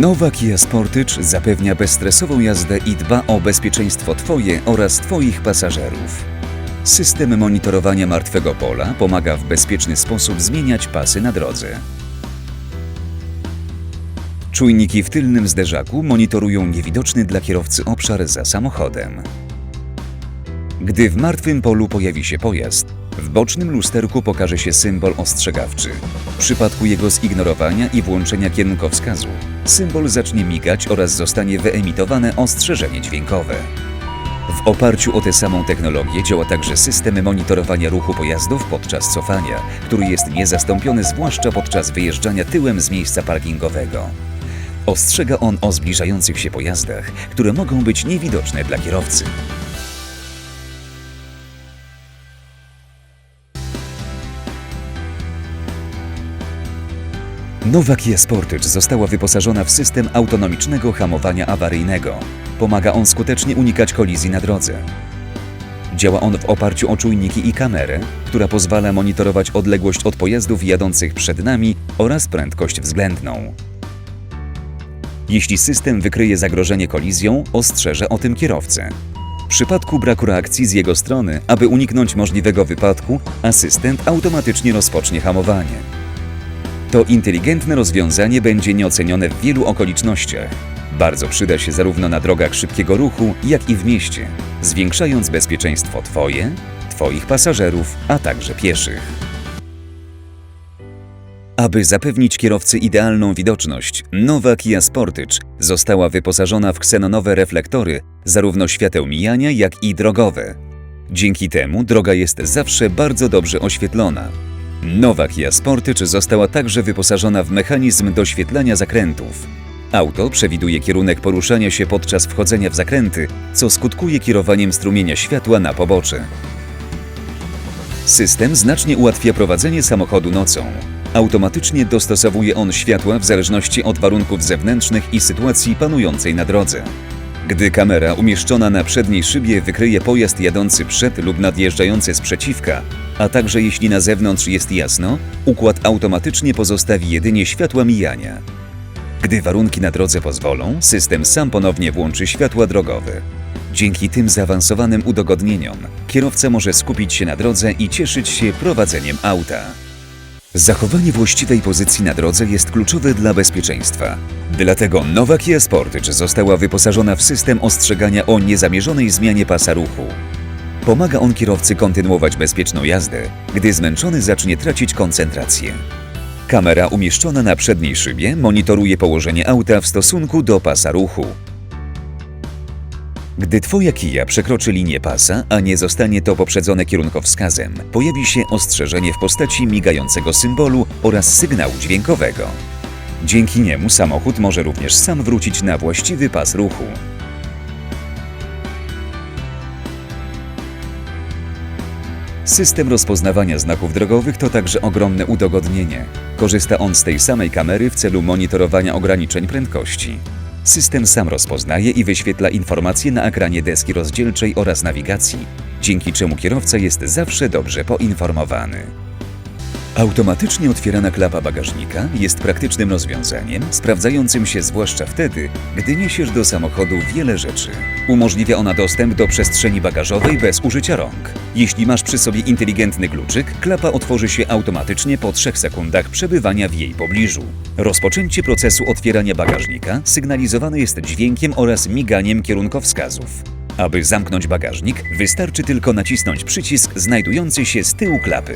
Nowa Kia Sportage zapewnia bezstresową jazdę i dba o bezpieczeństwo Twoje oraz Twoich pasażerów. System monitorowania martwego pola pomaga w bezpieczny sposób zmieniać pasy na drodze. Czujniki w tylnym zderzaku monitorują niewidoczny dla kierowcy obszar za samochodem. Gdy w martwym polu pojawi się pojazd, w bocznym lusterku pokaże się symbol ostrzegawczy. W przypadku jego zignorowania i włączenia kierunkowskazu, symbol zacznie migać oraz zostanie wyemitowane ostrzeżenie dźwiękowe. W oparciu o tę samą technologię działa także system monitorowania ruchu pojazdów podczas cofania, który jest niezastąpiony zwłaszcza podczas wyjeżdżania tyłem z miejsca parkingowego. Ostrzega on o zbliżających się pojazdach, które mogą być niewidoczne dla kierowcy. Nowa Kia Sportage została wyposażona w system autonomicznego hamowania awaryjnego. Pomaga on skutecznie unikać kolizji na drodze. Działa on w oparciu o czujniki i kamerę, która pozwala monitorować odległość od pojazdów jadących przed nami oraz prędkość względną. Jeśli system wykryje zagrożenie kolizją, ostrzeże o tym kierowcę. W przypadku braku reakcji z jego strony, aby uniknąć możliwego wypadku, asystent automatycznie rozpocznie hamowanie. To inteligentne rozwiązanie będzie nieocenione w wielu okolicznościach. Bardzo przyda się zarówno na drogach szybkiego ruchu, jak i w mieście, zwiększając bezpieczeństwo Twoje, Twoich pasażerów, a także pieszych. Aby zapewnić kierowcy idealną widoczność, nowa Kia Sportage została wyposażona w ksenonowe reflektory, zarówno świateł mijania, jak i drogowe. Dzięki temu droga jest zawsze bardzo dobrze oświetlona. Nowa Kia Sportage została także wyposażona w mechanizm doświetlania zakrętów. Auto przewiduje kierunek poruszania się podczas wchodzenia w zakręty, co skutkuje kierowaniem strumienia światła na pobocze. System znacznie ułatwia prowadzenie samochodu nocą. Automatycznie dostosowuje on światła w zależności od warunków zewnętrznych i sytuacji panującej na drodze. Gdy kamera umieszczona na przedniej szybie wykryje pojazd jadący przed lub nadjeżdżający z przeciwka, a także jeśli na zewnątrz jest jasno, układ automatycznie pozostawi jedynie światła mijania. Gdy warunki na drodze pozwolą, system sam ponownie włączy światła drogowe. Dzięki tym zaawansowanym udogodnieniom kierowca może skupić się na drodze i cieszyć się prowadzeniem auta. Zachowanie właściwej pozycji na drodze jest kluczowe dla bezpieczeństwa. Dlatego nowa Kia Sportage została wyposażona w system ostrzegania o niezamierzonej zmianie pasa ruchu. Pomaga on kierowcy kontynuować bezpieczną jazdę, gdy zmęczony zacznie tracić koncentrację. Kamera umieszczona na przedniej szybie monitoruje położenie auta w stosunku do pasa ruchu. Gdy Twoja kija przekroczy linię pasa, a nie zostanie to poprzedzone kierunkowskazem, pojawi się ostrzeżenie w postaci migającego symbolu oraz sygnału dźwiękowego. Dzięki niemu samochód może również sam wrócić na właściwy pas ruchu. System rozpoznawania znaków drogowych to także ogromne udogodnienie. Korzysta on z tej samej kamery w celu monitorowania ograniczeń prędkości. System sam rozpoznaje i wyświetla informacje na ekranie deski rozdzielczej oraz nawigacji, dzięki czemu kierowca jest zawsze dobrze poinformowany. Automatycznie otwierana klapa bagażnika jest praktycznym rozwiązaniem, sprawdzającym się zwłaszcza wtedy, gdy niesiesz do samochodu wiele rzeczy. Umożliwia ona dostęp do przestrzeni bagażowej bez użycia rąk. Jeśli masz przy sobie inteligentny kluczyk, klapa otworzy się automatycznie po 3 sekundach przebywania w jej pobliżu. Rozpoczęcie procesu otwierania bagażnika sygnalizowane jest dźwiękiem oraz miganiem kierunkowskazów. Aby zamknąć bagażnik, wystarczy tylko nacisnąć przycisk znajdujący się z tyłu klapy.